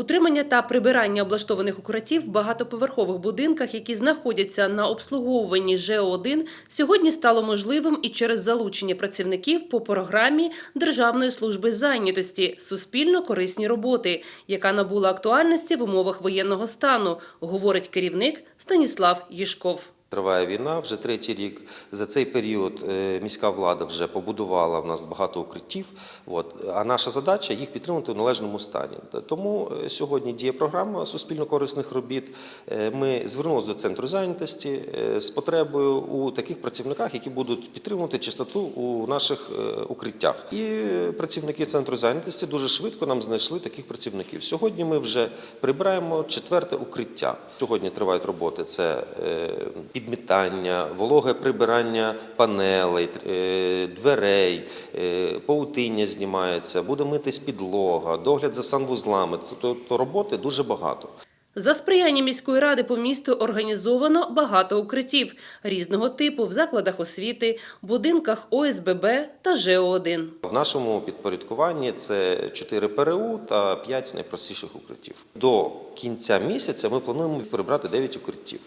Утримання та прибирання облаштованих укриттів в багатоповерхових будинках, які знаходяться на обслуговуванні ЖО1, сьогодні стало можливим і через залучення працівників по програмі Державної служби зайнятості суспільно корисні роботи, яка набула актуальності в умовах воєнного стану, говорить керівник Станіслав Їшков. Триває війна вже третій рік. За цей період е, міська влада вже побудувала в нас багато укриттів. От а наша задача їх підтримати в належному стані. Тому е, сьогодні діє програма суспільно-корисних робіт. Е, Ми звернулися до центру зайнятості з потребою у таких працівниках, які будуть підтримувати чистоту у наших укриттях. І працівники центру зайнятості дуже швидко нам знайшли таких працівників. Сьогодні ми вже прибираємо четверте укриття. Сьогодні тривають роботи. Це підмітання, вологе прибирання панелей, е, дверей, е, паутиння знімається, буде митись підлога, догляд за санвузлами. Тобто роботи дуже багато. За сприяння міської ради по місту організовано багато укриттів різного типу в закладах освіти, будинках ОСББ та ЖО1. В нашому підпорядкуванні це 4 ПРУ та 5 найпростіших укриттів. До кінця місяця ми плануємо прибрати 9 укриттів.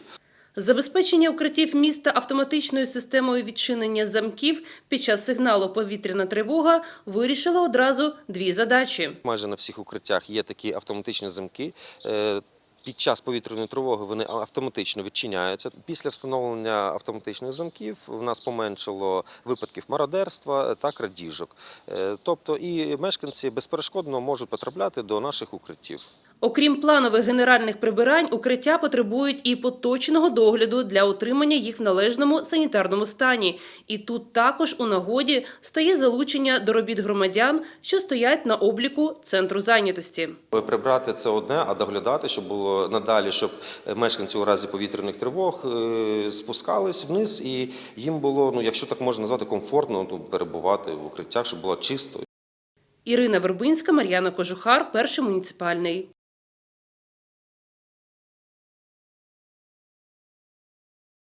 Забезпечення укриттів міста автоматичною системою відчинення замків під час сигналу повітряна тривога вирішило одразу дві задачі. Майже на всіх укриттях є такі автоматичні замки. Е, Під час повітряної тривоги вони автоматично відчиняються. Після встановлення автоматичних замків в нас поменшало випадків мародерства та крадіжок. Е, Тобто і мешканці безперешкодно можуть потрапляти до наших укриттів. Окрім планових генеральних прибирань, укриття потребують і поточного догляду для утримання їх в належному санітарному стані. І тут також у нагоді стає залучення до робіт громадян, що стоять на обліку центру зайнятості. Прибрати це одне, а доглядати, щоб було надалі, щоб мешканці у разі повітряних тривог е, спускались вниз, і їм було, ну якщо так можна назвати, комфортно ну, перебувати в укриттях, щоб було чисто. Ірина Вербинська, Мар'яна Кожухар, перший муніципальний.